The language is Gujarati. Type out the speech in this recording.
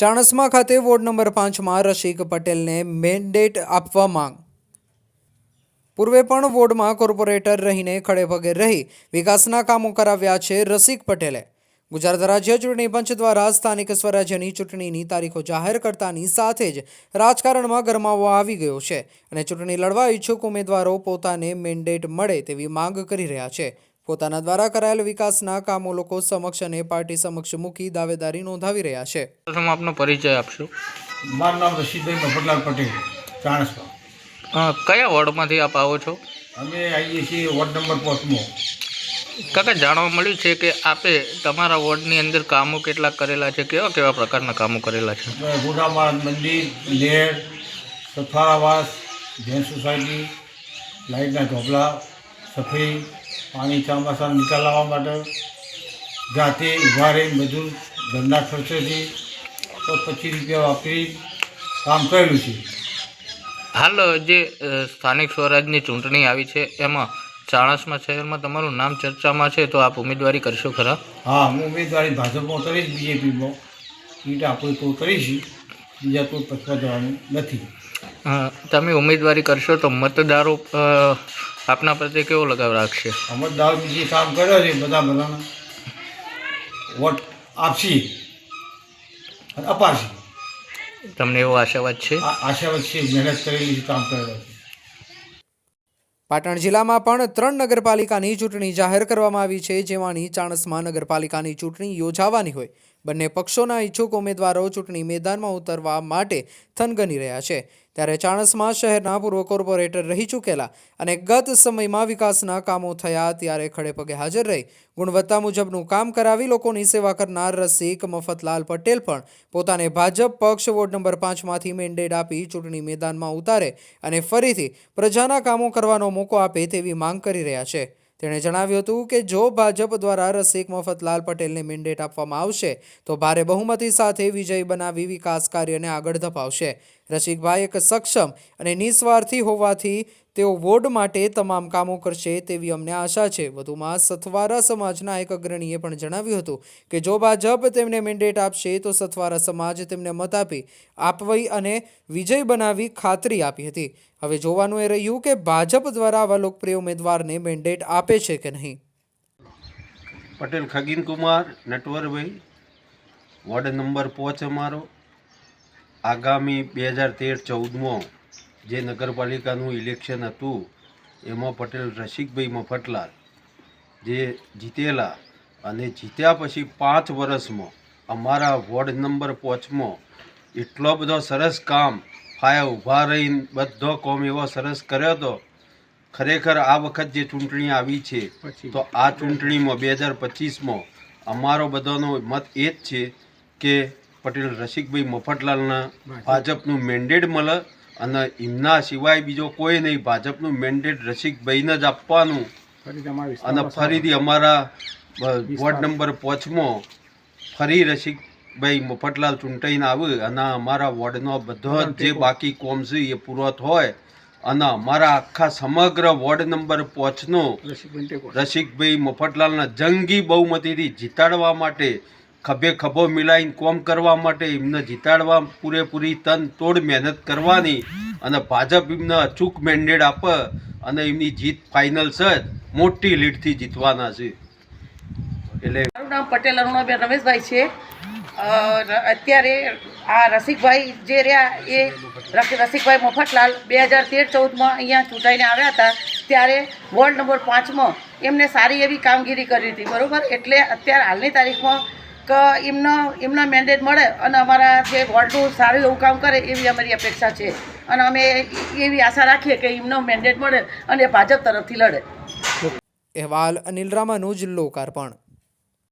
ચાણસ્મા ખાતે વોર્ડ નંબર પાંચમાં રસિક પટેલને મેન્ડેટ આપવા માંગ. પૂર્વે પણ વોર્ડમાં કોર્પોરેટર રહીને ખડેપગે રહી વિકાસના કામો કરાવ્યા છે રસિક પટેલે. ગુજરાત રાજ્ય ચૂંટણી પંચ દ્વારા સ્થાનિક સ્વરાજ્યની ચૂંટણીની તારીખો જાહેર કરતાની સાથે જ રાજકારણમાં ગરમાવો આવી ગયો છે અને ચૂંટણી લડવા ઈચ્છુક ઉમેદવારો પોતાને મેન્ડેટ મળે તેવી માંગ કરી રહ્યા છે. પોતાના દ્વારા કરાયેલ વિકાસના કામો લોકો સમક્ષ અને પાર્ટી સમક્ષ મૂકી દાવેદારી નોંધાવી રહ્યા છે. પ્રથમ આપનો પરિચય આપશો. મારું નામ રશીદભાઈ મફતલાલ પટેલ ચાણસ્મા કયા વોર્ડમાંથી આપ આવો છો? અમે આવીએ છીએ વોર્ડ નંબર પાંચમો. કાકા જાણવા મળ્યું છે કે આપે તમારા વોર્ડની અંદર કામો કેટલા કરેલા છે? કેવા કેવા પ્રકારના કામો કરેલા છે? ગુડામાળ મંદિર લેર સથારાવાસ જૈન સોસાયટી લાઇટના ઢોકળા સફેદ પાણી ચોમાસા નિકાલ માટે જાતે ઊભા રહીને બધું ધંધા ખર્ચેથી તો પચીસ રૂપિયા વાપરી કામ કરેલું છે. હાલ જે સ્થાનિક સ્વરાજની ચૂંટણી આવી છે એમાં ચાણસમાં શહેરમાં તમારું નામ ચર્ચામાં છે તો આપ ઉમેદવારી કરશો ખરા? હા હું ઉમેદવારી ભાજપમાં કરીશ બીજેપીમાં. સીટ આપણે તો કરીશું બીજા કોઈ પછવા જવાનું નથી. તમે ઉમેદવારી કરશો તો મતદારો આપના પ્રત્યે કેવો લગાવ રાખશે? અમરદાર બીજે કામ કર્યો છે બધા બધાના. વોટ આપશી? અને અપાશી. તમને એવો આશાવાદ છે? આશાવાદ આશા વચ્ચે મહેનત કરેલી છે કામ કરેલો છે. પાટણ જિલ્લામાં પણ ત્રણ નગરપાલિકાની ચૂંટણી જાહેર કરવામાં આવી છે જેમાં ચાણસ્મા નગરપાલિકાની ચૂંટણી યોજાવાની હોય. બંને પક્ષોના ઈચ્છુક ઉમેદવારો ચૂંટણી મેદાનમાં ઉતરવા માટે થનગની રહ્યા છે. ત્યારે ચાણસમાં શહેરના પૂર્વ કોર્પોરેટર રહી ચૂકેલા અને ગત સમયમાં વિકાસના કામો થયા ત્યારે ખડે પગે હાજર રહી. ગુણવત્તા મુજબનું કામ કરાવી લોકોની સેવા કરનાર રસિક મફતલાલ પટેલ પણ પોતાને ભાજપ પક્ષ વોર્ડ નંબર પાંચમાંથી મેન્ડેટ આપી ચૂંટણી મેદાનમાં ઉતારે અને ફરીથી પ્રજાના કામો કરવાનો મોકો આપે તેવી માંગ કરી રહ્યા છે. તેણે જણાવ્યું હતું કે જો ભાજપ દ્વારા રસિક મફતલાલ પટેલને મેન્ડેટ આપવામાં આવશે, તો ભારે બહુમતી સાથે વિજય બનાવી વિકાસ કાર્યને આગળ ધપાવશે. રસિકભાઈ એક સક્ષમ અને નિસ્વાર્થી હોવાથી તેઓ વોર્ડ માટે તમામ કામો કરશે તેવી અમને આશા છે. વધુમાં સથવારા સમાજના એક અગ્રણીએ પણ જણાવ્યું હતું કે જો ભાજપ તેમને મેન્ડેટ આપશે તો સથવારા સમાજ તેમને મત આપી આપવી અને વિજય બનાવી ખાતરી આપી હતી. હવે જોવાનું એ રહ્યું કે ભાજપ દ્વારા આવા લોકપ્રિય ઉમેદવારને મેન્ડેટ આપે છે કે નહીં. પટેલ ખગીન કુમાર નટવરભાઈ, વોર્ડ નંબર પોચ અમારો. આગામી બે હજાર તેર ચૌદમાં જે નગરપાલિકાનું ઇલેક્શન હતું એમાં પટેલ રસિકભાઈ મફતલાલ જે જીતેલા અને જીત્યા પછી પાંચ વર્ષમાં અમારા વોર્ડ નંબર પાંચમાં એટલો બધો સરસ કામ ફાયા ઊભા રહીને બધો કોમ એવો સરસ કર્યો હતો. ખરેખર આ વખત જે ચૂંટણી આવી છે તો આ ચૂંટણીમાં બે હજાર પચીસમાં અમારો બધાનો મત એ જ છે કે પટેલ રસિકભાઈ મફતલાલના ભાજપનું મેન્ડેટ મળે અને એમના સિવાય બીજો કોઈ નહીં. ભાજપનું મેન્ડેટ રસિકભાઈને જ આપવાનું. અને ફરીથી અમારા વોર્ડ નંબર પાંચમો ફરી રસિકભાઈ મફતલાલ ચૂંટાઈને આવે અને અમારા વોર્ડનો બધો જે બાકી કોમ છે એ પૂરો હોય અને અમારા આખા સમગ્ર વોર્ડ નંબર પાંચનો રસિકભાઈ મફતલાલના જંગી બહુમતીથી જીતાડવા માટે ખભે ખભો મિલાઈને કોમ કરવા માટે એમને જીતાડવા પૂરેપૂરી તન તોડ મહેનત કરવાની અને ભાજપ એમને અચૂક મેન્ડેટ આપે અને એમની જીત ફાઇનલ છે મોટી લીડથી જીતવાના છે. એટલે મારું નામ પટેલ અરુણાબેન રમેશભાઈ છે. અત્યારે આ રસિકભાઈ જે રહ્યા એ રસિકભાઈ મફતલાલ બે હજાર તેર ચૌદમાં અહીંયા ચૂંટાઈને આવ્યા હતા. ત્યારે વોર્ડ નંબર પાંચમાં એમને સારી એવી કામગીરી કરી હતી. બરાબર? એટલે અત્યારે હાલની તારીખમાં કે એમનો એમનો મેન્ડેટ મળે અને અમારા જે વોર્ડનું સારું એવું કામ કરે એવી અમારી અપેક્ષા છે. અને અમે એવી આશા રાખીએ કે એમનો મેન્ડેટ મળે અને ભાજપ તરફથી લડે. અહેવાલ અનિલ રામાનું જ લોકાર્પણ.